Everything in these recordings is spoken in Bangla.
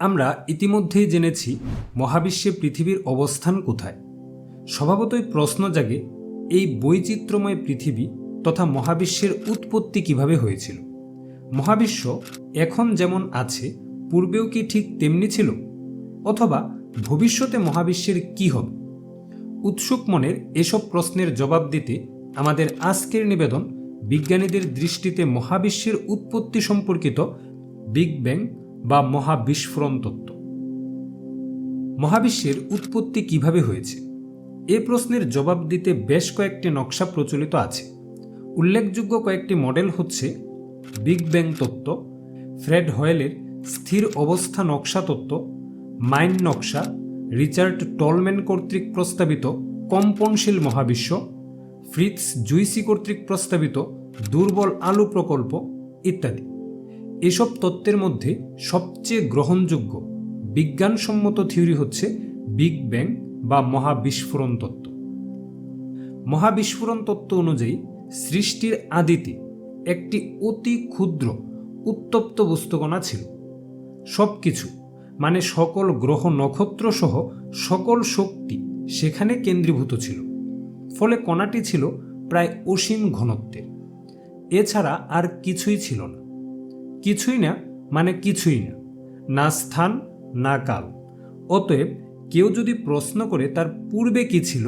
আমরা ইতিমধ্যেই জেনেছি মহাবিশ্বে পৃথিবীর অবস্থান কোথায়। স্বভাবতই প্রশ্ন জাগে, এই বৈচিত্র্যময় পৃথিবী তথা মহাবিশ্বের উৎপত্তি কীভাবে হয়েছিল? মহাবিশ্ব এখন যেমন আছে, পূর্বেও কি ঠিক তেমনি ছিল? অথবা ভবিষ্যতে মহাবিশ্বের কি হবে? উৎসুক মনের এসব প্রশ্নের জবাব দিতে আমাদের আজকের নিবেদন বিজ্ঞানীদের দৃষ্টিতে মহাবিশ্বের উৎপত্তি সম্পর্কিত বিগ ব্যাং বা মহাবিস্ফোরণ তত্ত্ব। মহাবিশ্বের উৎপত্তি কীভাবে হয়েছে? এ প্রশ্নের জবাব দিতে বেশ কয়েকটি নকশা প্রচলিত আছে। উল্লেখযোগ্য কয়েকটি মডেল হচ্ছে বিগ ব্যাং তত্ত্ব, ফ্রেড হয়েলের স্থির অবস্থা নকশা তত্ত্ব, মাইন নকশা, রিচার্ড টলম্যান কর্তৃক প্রস্তাবিত কম্পনশীল মহাবিশ্ব ফ্রিৎস জুইসি কর্তৃক প্রস্তাবিত দুর্বল আলু প্রকল্প, ইত্যাদি। এসব তত্ত্বের মধ্যে সবচেয়ে গ্রহণযোগ্য বিজ্ঞানসম্মত থিওরি হচ্ছে বিগ ব্যাং বা মহাবিস্ফোরণ তত্ত্ব। মহাবিস্ফোরণ তত্ত্ব অনুযায়ী সৃষ্টির আদিতে একটি অতি ক্ষুদ্র, উত্তপ্ত বস্তুকণা ছিল। সব কিছু মানে সকল গ্রহ নক্ষত্র সহ সকল শক্তি সেখানে কেন্দ্রীভূত ছিল। ফলে কণাটি ছিল প্রায় অসীম ঘনত্বের। এছাড়া আর কিছুই ছিল না। কিছুই না মানে কিছুই না। না স্থান, না কাল। অতএব কেউ যদি প্রশ্ন করে তার পূর্বে কি ছিল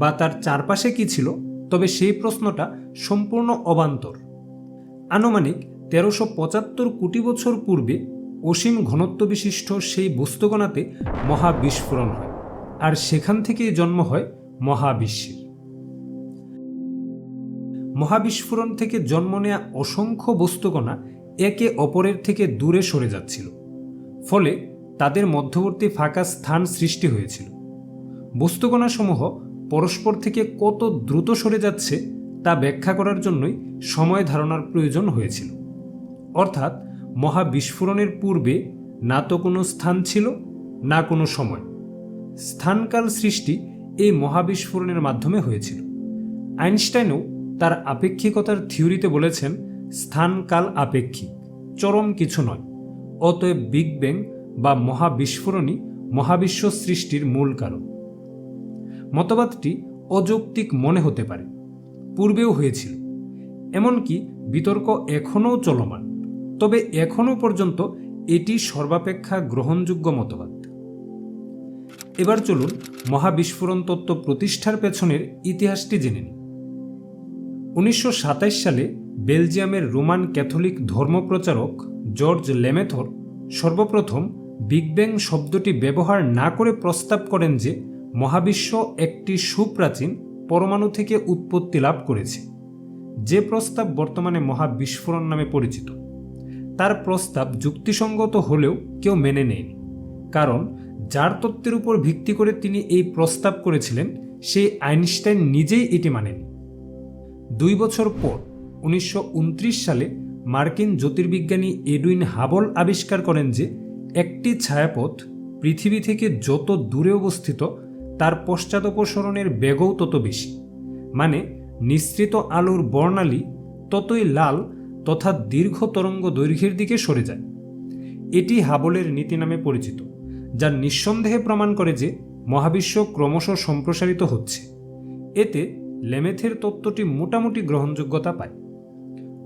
বা তার চারপাশে কি ছিল, তবে সেই প্রশ্নটা সম্পূর্ণ অবান্তর। আনুমানিক তেরোশো পঁচাত্তর কোটি বছর পূর্বে অসীম ঘনত্ব বিশিষ্ট সেই বস্তুকণাতে মহাবিস্ফোরণ হয়, আর সেখান থেকেই জন্ম হয় মহাবিশ্বের মহাবিস্ফোরণ থেকে জন্ম নেয়া অসংখ্য বস্তুকণা একে অপরের থেকে দূরে সরে যাচ্ছিল, ফলে তাদের মধ্যবর্তী ফাঁকা স্থান সৃষ্টি হয়েছিল। বস্তুকণাসমূহ পরস্পর থেকে কত দ্রুত সরে যাচ্ছে তা ব্যাখ্যা করার জন্যই সময় ধারণার প্রয়োজন হয়েছিল। অর্থাৎ মহাবিস্ফোরণের পূর্বে না তো কোনো স্থান ছিল, না কোনো সময়। স্থানকাল সৃষ্টি এই মহাবিস্ফোরণের মাধ্যমে হয়েছিল। আইনস্টাইনও তার আপেক্ষিকতার থিওরিতে বলেছেন, স্থানকাল আপেক্ষিক। চরম কিছু নয়। অতএব বিগ ব্যাং বা মহাবিস্ফোরণই মহাবিশ্ব সৃষ্টির মূল কারণ। মতবাদটি অযৌক্তিক মনে হতে পারে, পূর্বেও হয়েছিল। এমনকি বিতর্ক এখনও চলমান, তবে এখনও পর্যন্ত এটি সর্বাপেক্ষা গ্রহণযোগ্য মতবাদ। এবার চলুন মহাবিস্ফোরণ তত্ত্ব প্রতিষ্ঠার পেছনের ইতিহাসটি জেনে নিই। উনিশশো সালে বেলজিয়ামের রোমান ক্যাথলিক ধর্মপ্রচারক জর্জ লেমেথর সর্বপ্রথম বিগ ব্যাং শব্দটি ব্যবহার না করে প্রস্তাব করেন যে মহাবিশ্ব একটি সুপ্রাচীন পরমাণু থেকে উৎপত্তি লাভ করেছে। যে প্রস্তাব বর্তমানে মহাবিস্ফোরণ নামে পরিচিত। তার প্রস্তাব যুক্তিসঙ্গত হলেও কেউ মেনে নেয়নি। কারণ যার তত্ত্বের উপর ভিত্তি করে তিনি এই প্রস্তাব করেছিলেন, সেই আইনস্টাইন নিজেই এটি মানেনি। দুই বছর পর উনিশশো উনত্রিশ সালে মার্কিন জ্যোতির্বিজ্ঞানী এডুইন হাবল আবিষ্কার করেন যে একটি ছায়াপথ পৃথিবী থেকে যত দূরে অবস্থিত, তার পশ্চাদপসরণের বেগও তত বেশি। মানে নিঃসৃত আলোর বর্ণালী ততই লাল তথা দীর্ঘ তরঙ্গ দৈর্ঘ্যের দিকে সরে যায়। এটি হাবলের নীতি নামে পরিচিত, যা নিঃসন্দেহে প্রমাণ করে যে মহাবিশ্ব ক্রমশ সম্প্রসারিত হচ্ছে। এতে লেমেথের তত্ত্বটি মোটামুটি গ্রহণযোগ্যতা পায়।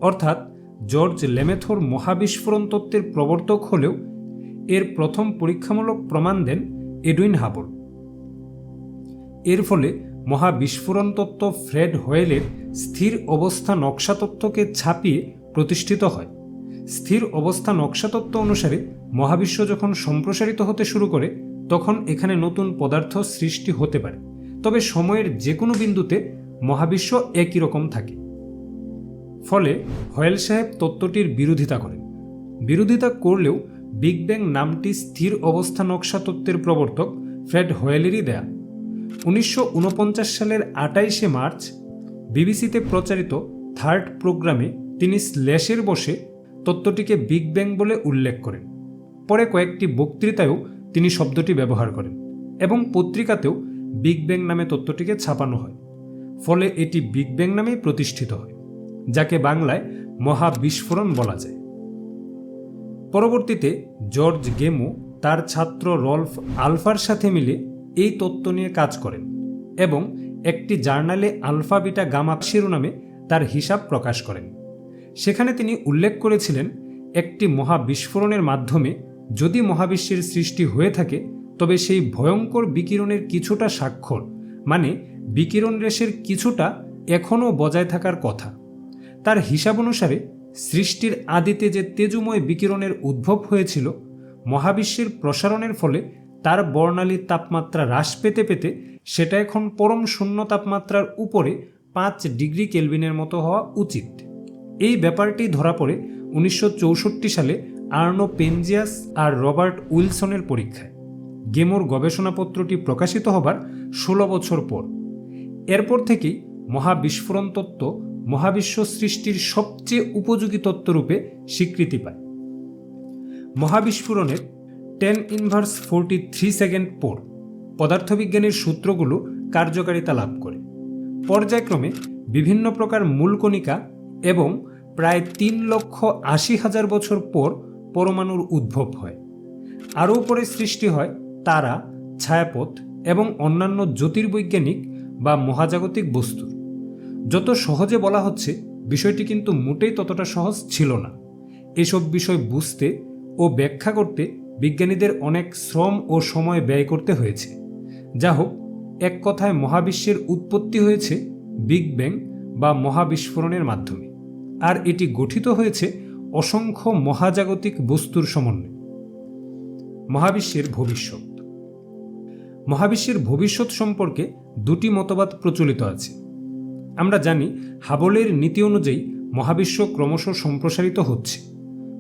অর্থাৎ জর্জ লেমেথর মহাবিস্ফোরণ তত্ত্বের প্রবর্তক হলেও এর প্রথম পরীক্ষামূলক প্রমাণ দেন এডুইন হাবল এর ফলে মহাবিস্ফোরণ তত্ত্ব ফ্রেড হোয়েলের স্থির অবস্থা নকশা তত্ত্বকে ছাপিয়ে প্রতিষ্ঠিত হয়। স্থির অবস্থা নকশা তত্ত্ব অনুসারে মহাবিশ্ব যখন সম্প্রসারিত হতে শুরু করে, তখন এখানে নতুন পদার্থ সৃষ্টি হতে পারে। তবে সময়ের যে কোনো বিন্দুতে মহাবিশ্ব একই রকম থাকে। ফলে হয়েল সাহেব তত্ত্বটির বিরোধিতা করেন। বিরোধিতা করলেও বিগ ব্যাং নামটি স্থির অবস্থা নকশা তত্ত্বের প্রবর্তক ফ্রেড হোয়েলেরই দেয়া। উনিশশো ঊনপঞ্চাশ সালের আটাইশে মার্চ বিবিসিতে প্রচারিত থার্ড প্রোগ্রামে তিনি স্ল্যাশের বসে তত্ত্বটিকে বিগ ব্যাং বলে উল্লেখ করেন। পরে কয়েকটি বক্তৃতায়ও তিনি শব্দটি ব্যবহার করেন এবং পত্রিকাতেও বিগ ব্যাং নামে তত্ত্বটিকে ছাপানো হয়। ফলে এটি বিগ ব্যাং নামেই প্রতিষ্ঠিত হয়। যাকে বাংলায় মহাবিস্ফোরণ বলা যায়। পরবর্তীতে জর্জ গেমো তার ছাত্র রলফ আলফার সাথে মিলে এই তত্ত্ব নিয়ে কাজ করেন এবং একটি জার্নালে আলফা বিটা গামা শিরোনামে তার হিসাব প্রকাশ করেন। সেখানে তিনি উল্লেখ করেছিলেন, একটি মহাবিস্ফোরণের মাধ্যমে যদি মহাবিশ্বের সৃষ্টি হয়ে থাকে, তবে সেই ভয়ঙ্কর বিকিরণের কিছুটা স্বাক্ষর মানে বিকিরণ রেশের কিছুটা এখনও বজায় থাকার কথা। তার হিসাব অনুসারে সৃষ্টির আদিতে যে তেজুময় বিকিরণের উদ্ভব হয়েছিল, মহাবিশ্বের প্রসারণের ফলে তার বর্ণালীর তাপমাত্রা হ্রাস পেতে পেতে সেটা এখন পরম শূন্য তাপমাত্রার উপরে পাঁচ ডিগ্রি কেলভিনের মতো হওয়া উচিত। এই ব্যাপারটি ধরা পড়ে উনিশশো চৌষট্টি সালে আর্নো পেনজিয়াস আর রবার্ট উইলসনের পরীক্ষায়। গেমোর গবেষণাপত্রটি প্রকাশিত হবার ষোলো বছর পর। এরপর থেকেই মহাবিস্ফোরণ তত্ত্ব মহাবিশ্ব সৃষ্টির সবচেয়ে উপযোগী তত্ত্বরূপে স্বীকৃতি পায়। মহাবিস্ফোরণের ten inverse forty three second পর পদার্থবিজ্ঞানের সূত্রগুলো কার্যকারিতা লাভ করে। পর্যায়ক্রমে বিভিন্ন প্রকার মূলকণিকা এবং প্রায় তিন লক্ষ আশি হাজার বছর পর পরমাণুর উদ্ভব হয়। আরও পরে সৃষ্টি হয় তারা, ছায়াপথ এবং অন্যান্য জ্যোতির্বৈজ্ঞানিক বা মহাজাগতিক বস্তুর যত সহজে বলা হচ্ছে, বিষয়টি কিন্তু মোটেই ততটা সহজ ছিল না। এসব বিষয় বুঝতে ও ব্যাখ্যা করতে বিজ্ঞানীদের অনেক শ্রম ও সময় ব্যয় করতে হয়েছে। যা হোক এক কথায় মহাবিশ্বের উৎপত্তি হয়েছে বিগ ব্যাং বা মহাবিস্ফোরণের মাধ্যমে। আর এটি গঠিত হয়েছে অসংখ্য মহাজাগতিক বস্তুর সমন্বয়ে। মহাবিশ্বের ভবিষ্যৎ। মহাবিশ্বের ভবিষ্যৎ সম্পর্কে দুটি মতবাদ প্রচলিত আছে। আমরা জানি হাবলের নীতি অনুযায়ী মহাবিশ্ব ক্রমশ সম্প্রসারিত হচ্ছে।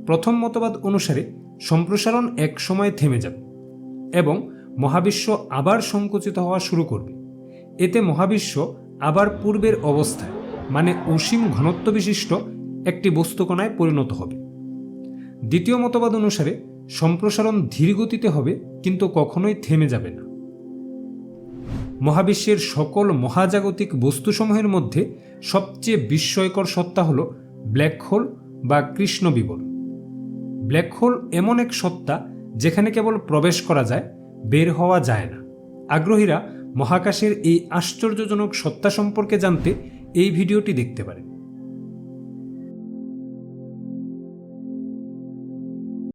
প্রথম মতবাদ অনুসারে সম্প্রসারণ এক সময় থেমে যাবে এবং মহাবিশ্ব আবার সংকুচিত হওয়া শুরু করবে। এতে মহাবিশ্ব আবার পূর্বের অবস্থায় মানে অসীম ঘনত্ব বিশিষ্ট একটি বস্তুকণায় পরিণত হবে। দ্বিতীয় মতবাদ অনুসারে সম্প্রসারণ ধীর গতিতে হবে, কিন্তু কখনোই থেমে যাবে না। মহাবিশ্বের সকল মহাজাগতিক বস্তুসমূহের মধ্যে সবচেয়ে বিস্ময়কর সত্তা হল ব্ল্যাক হোল বা কৃষ্ণ বিবর ব্ল্যাক হোল এমন এক সত্তা যেখানে কেবল প্রবেশ করা যায়, বের হওয়া যায় না। আগ্রহীরা মহাকাশের এই আশ্চর্যজনক সত্তা সম্পর্কে জানতে এই ভিডিওটি দেখতে পারেন।